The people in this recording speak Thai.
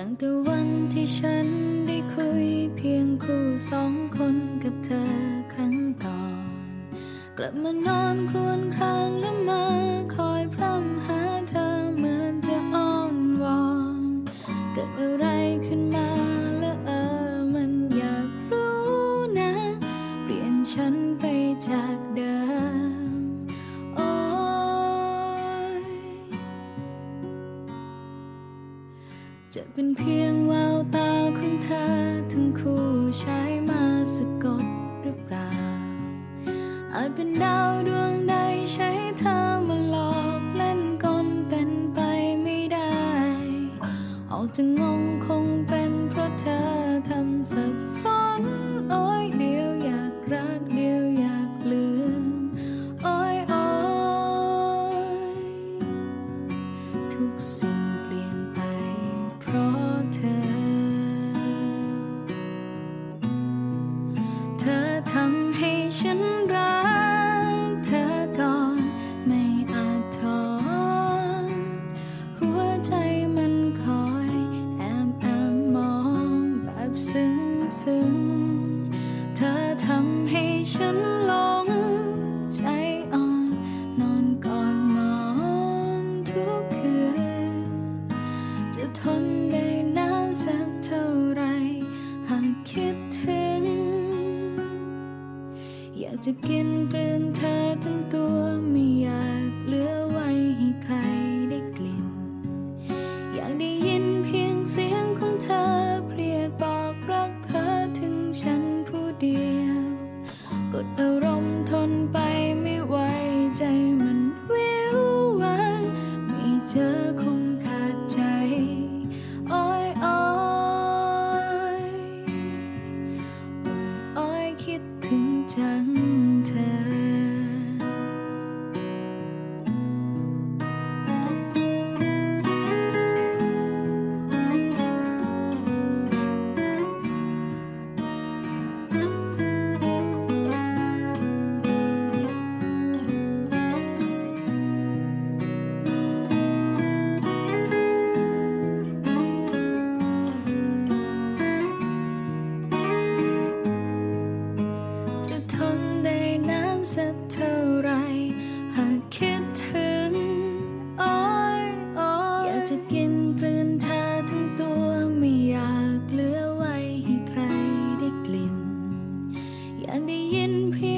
ตั้งแต่วันที่ฉันได้คุยเพียงคู่สองคนกับเธอครั้งก่อน กลับมานอนครวญครางและมา จะเป็นเพียงแววตาของเธอทั้งคู่ใช้มาสะกดหรือเปล่าอาจเป็นดาวดวง ทำให้ฉันรักเธอก่อนไม่อาจถอนหัวใจมันคอยแอบแอบมองแบบซึ้งซึ้งากจะกินกลืนเธอทั้งตัวไม่อยากเหลือไว้ให้ใครได้กลิ่น อยากได้ยินเพียงเสียงของเธอเรียกบอกรักเพ้อถึงฉันผู้เดียว กดอารมณ์ทนไปไม่ไหวใจมันวิววังไม่เจอคง ไร หากคิดถึงอ้อยอ้อยอยากจะกินกลืนเธอทั้งตัวไม่อยากเหลือไว้ให้ใครได้กลิ่น อยากได้ยินเพียง